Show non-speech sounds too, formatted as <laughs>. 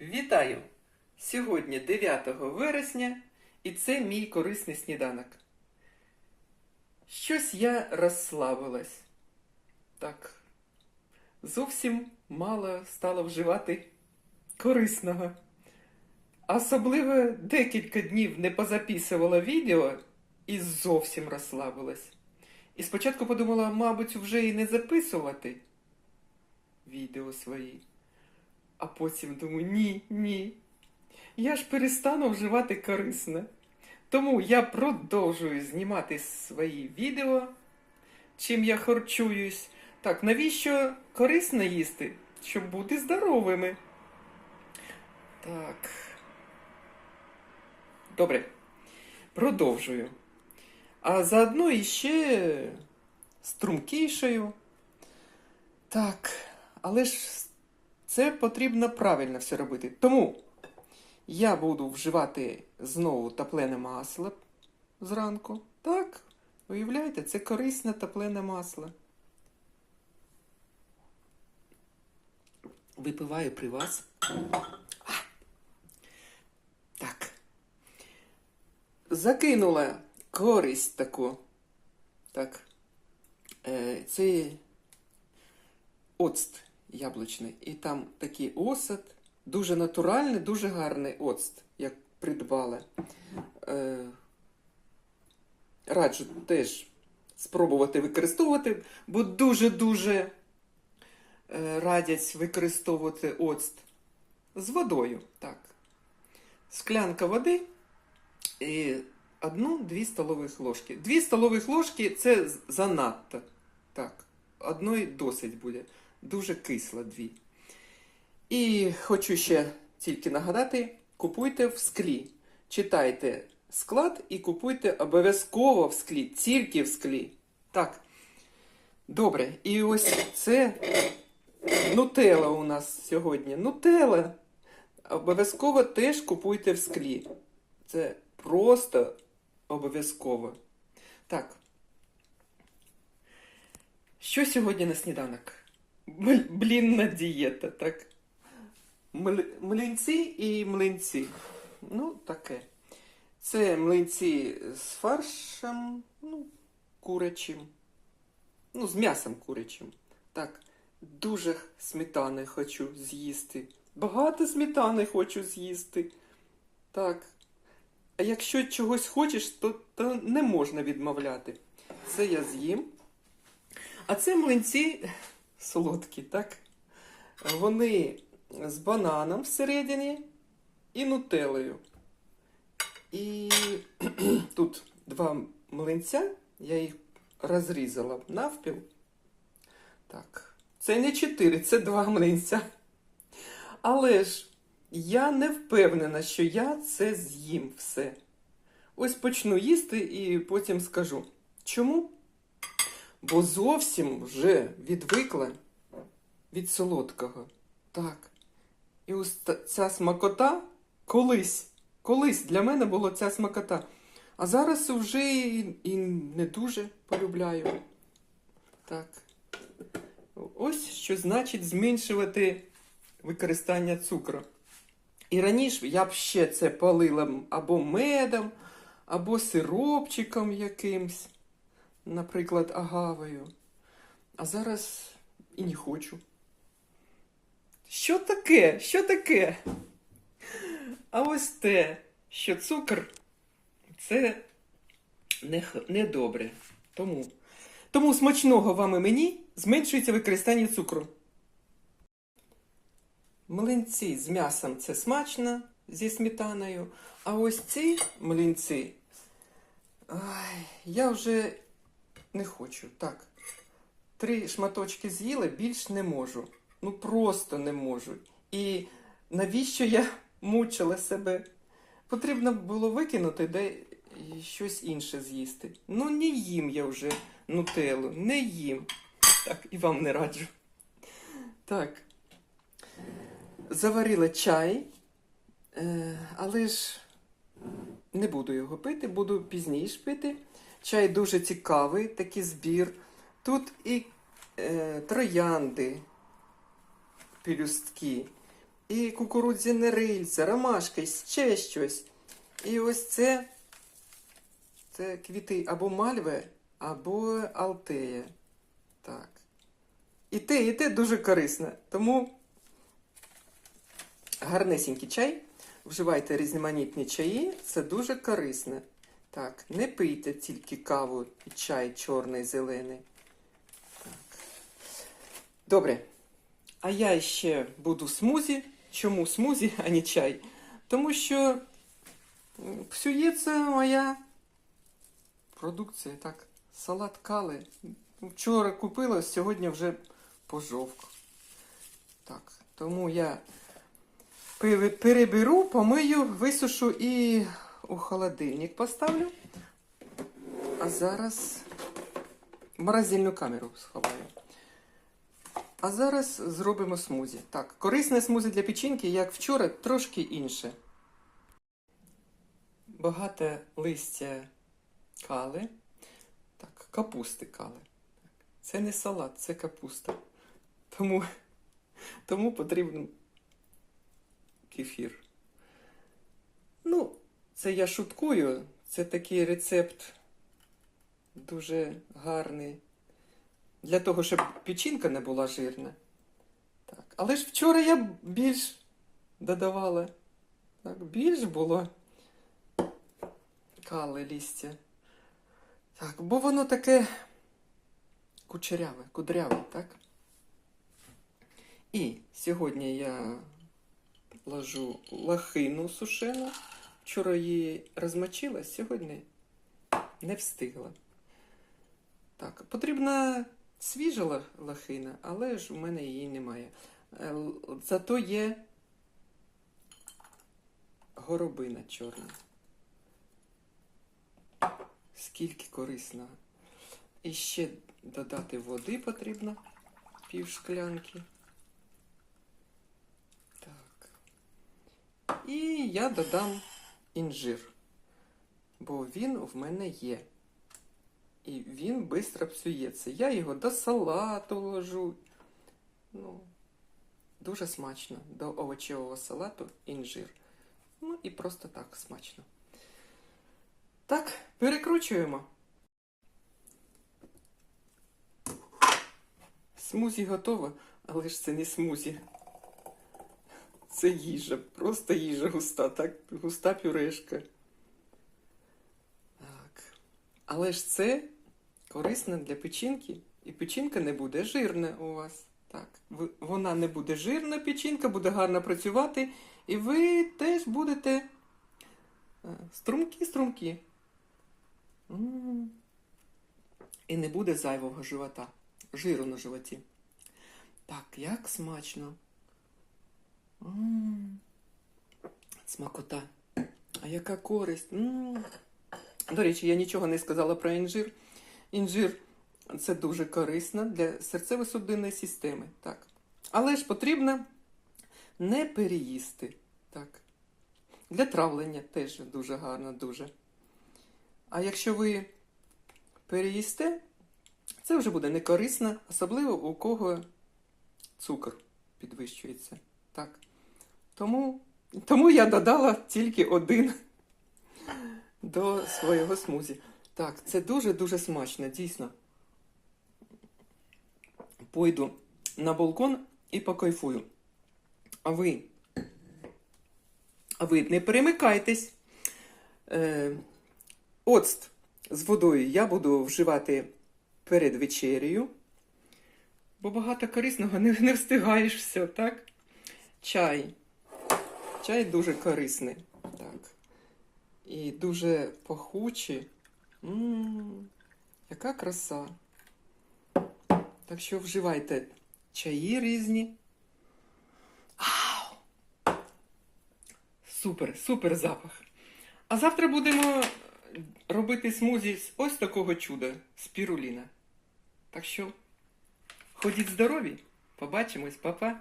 Вітаю! Сьогодні 9 вересня, і це мій корисний сніданок. Щось я розслабилась. Так, зовсім мало стало вживати корисного. Особливо декілька днів не позаписувала відео і зовсім розслабилась. І спочатку подумала, мабуть, вже і не записувати відео свої. А потім думаю, ні, ні. Я ж перестану вживати корисне. Тому я продовжую знімати свої відео, чим я харчуюсь. Так, навіщо корисно їсти? Щоб бути здоровими. Так. Добре. Продовжую. А заодно іще струмкішою. Так, але ж це потрібно правильно все робити. Тому я буду вживати знову топлене масло зранку. Так, уявляєте, це корисне топлене масло. Випиваю при вас. А! Так. Закинула користь таку. Так. Е, це оцт яблучний. І там такий осад, дуже натуральний, дуже гарний оцт, як придбала. Е, раджу теж спробувати використовувати, бо дуже-дуже е, радять використовувати оцт з водою. Так. Склянка води і одну-дві столових ложки. Дві столових ложки це занадто. Так, одної досить буде. Дуже кисло дві. І хочу ще тільки нагадати: купуйте в склі. Читайте склад і купуйте обов'язково в склі, тільки в склі. Так. Добре, і ось це нутела у нас сьогодні. Нутела. Обов'язково теж купуйте в склі. Це просто обов'язково. Так. Що сьогодні на сніданок? Бл- Блінна дієта, так. Млинці і млинці. Ну, таке. Це млинці з фаршем, ну, курячим. Ну, з м'ясом курячим. Так, дуже сметани хочу з'їсти. Багато сметани хочу з'їсти. Так. А якщо чогось хочеш, то, то не можна відмовляти. Це я з'їм. А це млинці солодкі, так? Вони з бананом всередині і нутелею. І <clears throat> тут два млинця, я їх розрізала навпіл. Так, це не чотири, це два млинця. Але ж я не впевнена, що я це з'їм все. Ось почну їсти і потім скажу. Чому? Бо зовсім вже відвикла від солодкого. Так. І ось ця смакота колись, колись для мене була ця смакота. А зараз вже і, і не дуже полюбляю. Так. Ось що значить зменшувати використання цукру. І раніше я б ще це полила або медом, або сиропчиком якимсь, наприклад, агавою. А зараз і не хочу. Що таке? Що таке? А ось те, що цукор це не, не добре. Тому, тому смачного вам і мені зменшується використання цукру. Млинці з м'ясом це смачно зі сметаною. А ось ці млинці. Ай, я вже не хочу. Так. Три шматочки з'їла, більш не можу. Ну просто не можу. І навіщо я <laughs> мучила себе? Потрібно було викинути, де щось інше з'їсти. Ну, не їм я вже нутелу, не їм. Так, і вам не раджу. Так. Заварила чай, е, але ж не буду його пити, буду пізніше пити. Чай дуже цікавий, такий збір. Тут і е, троянди, пелюстки, і кукурудзяне рильце, ромашка, і ще щось. І ось це, це квіти або мальви, або алтея. Так. І те, і те дуже корисне. Тому гарнесенький чай. Вживайте різноманітні чаї, це дуже корисне. Так, не пийте тільки каву і чай чорний, зелений. Так. Добре. А я ще буду смузі. Чому смузі, а не чай? Тому що м, псується моя продукція. Так, салат кали. Вчора купила, сьогодні вже пожовк. Так, тому я переберу, помию, висушу і у холодильник поставлю. А зараз в морозильну камеру сховаю. А зараз зробимо смузі. Так, корисне смузі для печінки, як вчора, трошки інше. Багато листя кали. Так, капусти кали. Це не салат, це капуста. Тому, тому потрібен кефір. Ну, це я шуткую. Це такий рецепт дуже гарний. Для того, щоб печінка не була жирна. Так. Але ж вчора я більш додавала. Так, більш було кали лістя. Так, бо воно таке кучеряве, кудряве, так? І сьогодні я ложу лохину сушену. Вчора її розмочила, сьогодні не встигла. Так, потрібна свіжа ла- лохина, але ж у мене її немає. Е, Зато є горобина чорна. Скільки корисного. І ще додати води потрібно пів шклянки. Так. І я додам інжир, бо він в мене є. І він швидко псується. Я його до салату ложу. Ну, дуже смачно. До овочевого салату інжир. Ну і просто так смачно. Так, перекручуємо. Смузі готово, але ж це не смузі. Це їжа, просто їжа густа, так, густа пюрешка. Так. Але ж це корисно для печінки, і печінка не буде жирна у вас. Так, вона не буде жирна, печінка буде гарно працювати, і ви теж будете струмкі-струмкі. І не буде зайвого живота, жиру на животі. Так, як смачно. Смакота. А яка користь? М. До речі, я нічого не сказала про інжир. Інжир це дуже корисно для серцево-судинної системи. Так. Але ж потрібно не переїсти. Так. Для травлення теж дуже гарно, дуже. А якщо ви переїсте, це вже буде не корисно, особливо у кого цукор підвищується. Так. Тому, тому я додала тільки один до свого смузі. Так, це дуже-дуже смачно, дійсно. Пойду на балкон і покайфую. А ви? А ви не перемикайтесь. Е, оцт з водою я буду вживати перед вечерею, бо багато корисного не, не встигаєш все, так? Чай. Чай дуже корисний. Так. І дуже пахучий. М, яка краса. Так що вживайте чаї різні. Ау! Супер, супер запах. А завтра будемо робити смузі з ось такого чуда спіруліна. Так що, ходіть здорові, побачимось, па-па.